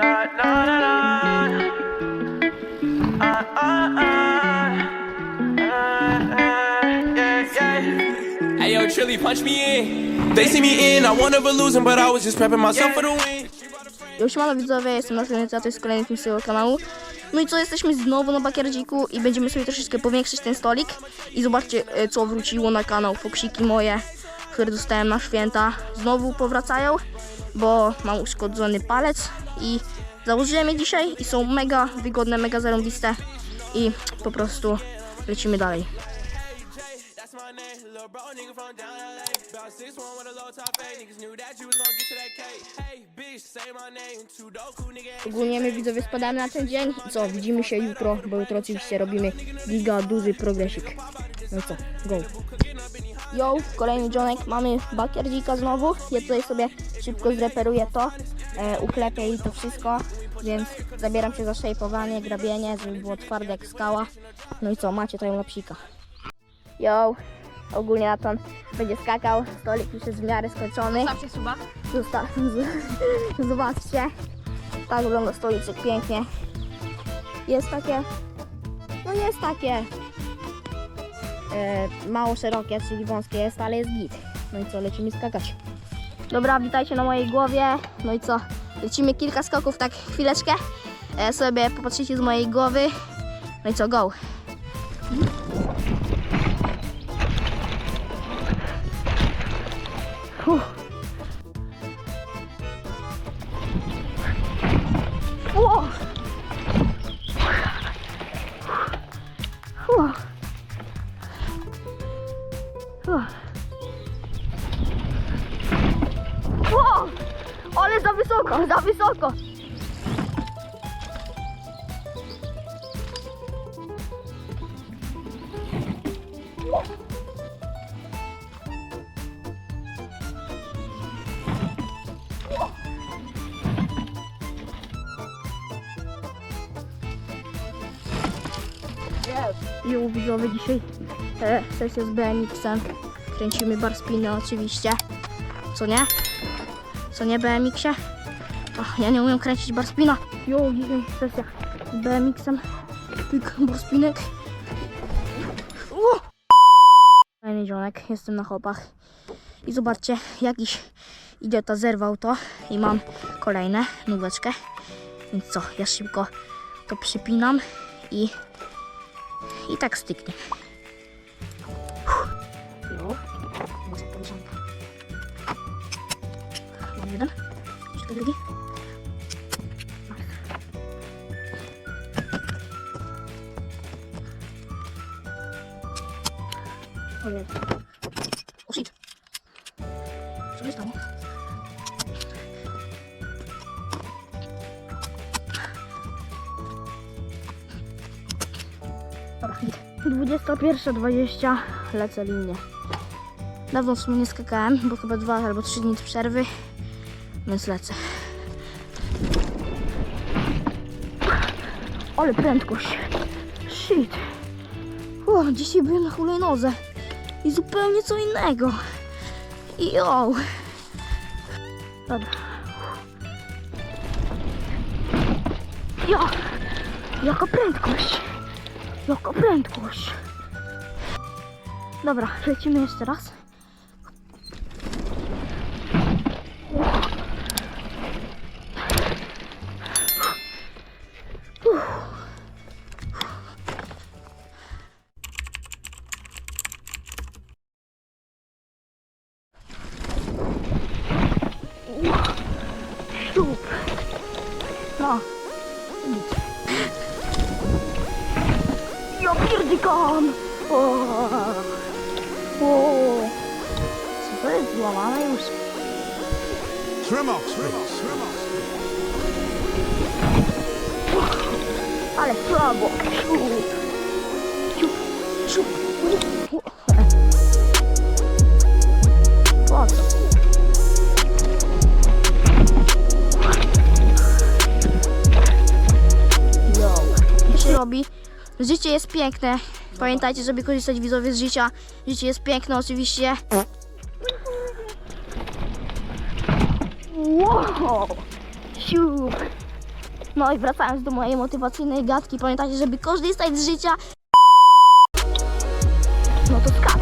Na, na, na, na. Ah, ah, ah. Ah, ah, yeah, yeah. Hey yo, Trilly, punch me in. They see me in, I won never losing, but I was just prepping myself for the win. Już malo widzowie, jestem na stronie, to jest kolejny film z tego kanału. No i co, jesteśmy znowu na bakierdziku i będziemy sobie troszeczkę powiększyć ten stolik. I zobaczcie, e, co wróciło na kanał. Foksiki moje, które dostałem na święta, znowu powracają, bo mam uszkodzony palec i założyłem je dzisiaj i są mega wygodne, mega zarąbiste i po prostu lecimy dalej. Ogólnie my widzowie spadamy na ten dzień i co, widzimy się jutro, bo jutro oczywiście robimy giga duży progresik. No co, go. Yo, kolejny dzionek, mamy bakierdzika znowu. Ja tutaj sobie szybko zreperuję to, e, uklepię i to wszystko, więc zabieram się za szejpowanie, grabienie, żeby było twarde jak skała. No i co, macie tutaj lapsika. Yo, ogólnie Natan będzie skakał, stolik już jest w miarę skończony. Zawsze suba. Zosta- z- Zobaczcie. Tak wygląda stoliczek pięknie. Jest takie. No jest takie. E, mało szerokie, czyli wąskie jest, ale jest git. No i co, lecimy skakać. Dobra, witajcie na mojej głowie. No i co? Lecimy kilka skoków, tak chwileczkę. E, sobie popatrzycie z mojej głowy. No i co, go. Ło! Ale za wysoko, za wysoko! Jo, widzowie, dzisiaj e, sesja z BMX-em. Kręcimy bar spiny oczywiście. Co nie? Co nie BMX-ie? O, ja nie umiem kręcić bar spina. Jo, sesja BMX-em. Pyk, bar spinek. O! Fajny dzionek, jestem na chopach. I zobaczcie, jakiś idiota zerwał to i mam kolejne nóweczkę. Więc co, ja szybko to przypinam i i tak styknie. Mam jeden, jeszcze drugi. Ojej. O shit. Co się stało? Dobra, git. 21.20 lecę linię. Dawno w sumie nie skakałem, bo chyba dwa albo trzy dni przerwy, więc lecę. Ale prędkość. Shit. O, dzisiaj byłem na hulajnodze i zupełnie co innego. I. Dobra. Ja. Jaka prędkość. Jaka prędkość. Dobra, lecimy jeszcze raz. No. Ja pierdykam! O, o. Co to jest złamane już? Trimox, Trimox, Trimox. Ale słabo. Siup. Siup. Siup. Życie jest piękne. Pamiętajcie, żeby korzystać widzowie z życia. Życie jest piękne oczywiście. Wow! Siup! No i wracając do mojej motywacyjnej gadki, pamiętajcie, żeby korzystać z życia. No to skacz.